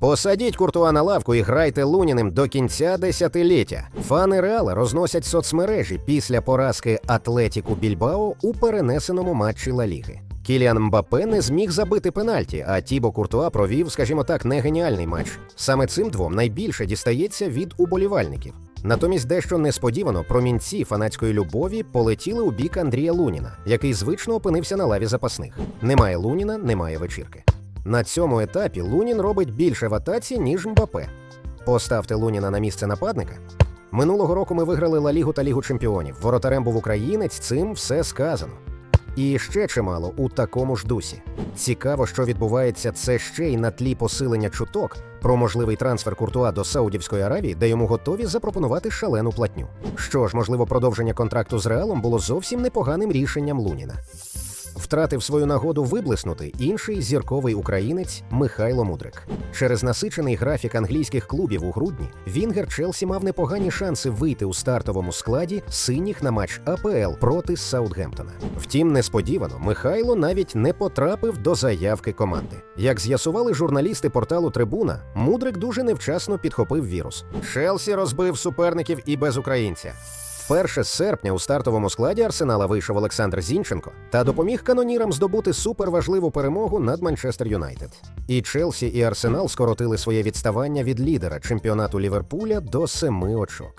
Посадіть Куртуа на лавку і грайте Луніним до кінця десятиліття. Фани Реала розносять соцмережі після поразки Атлетіку Більбао у перенесеному матчі Ла Ліги. Кіліан Мбапе не зміг забити пенальті, а Тібо Куртуа провів, скажімо так, не геніальний матч. Саме цим двом найбільше дістається від уболівальників. Натомість дещо несподівано промінці фанатської любові полетіли у бік Андрія Луніна, який звично опинився на лаві запасних. Немає Луніна, немає вечірки. На цьому етапі Лунін робить більше в атаці, ніж Мбапе. Поставте Луніна на місце нападника. Минулого року ми виграли Ла Лігу та Лігу Чемпіонів. Воротарем був українець, цим все сказано. І ще чимало у такому ж дусі. Цікаво, що відбувається це ще й на тлі посилення чуток про можливий трансфер Куртуа до Саудівської Аравії, де йому готові запропонувати шалену платню. Що ж, можливо, продовження контракту з Реалом було зовсім непоганим рішенням Луніна. Втратив свою нагоду виблиснути інший зірковий українець Михайло Мудрик. Через насичений графік англійських клубів у грудні Вінгер Челсі мав непогані шанси вийти у стартовому складі синіх на матч АПЛ проти Саутгемптона. Втім, несподівано Михайло навіть не потрапив до заявки команди. Як з'ясували журналісти порталу Трибуна, Мудрик дуже невчасно підхопив вірус. Челсі розбив суперників і без українця. Вперше з серпня у стартовому складі Арсенала вийшов Олександр Зінченко та допоміг канонірам здобути суперважливу перемогу над Манчестер Юнайтед. І Челсі, і Арсенал скоротили своє відставання від лідера чемпіонату Ліверпуля до семи очок.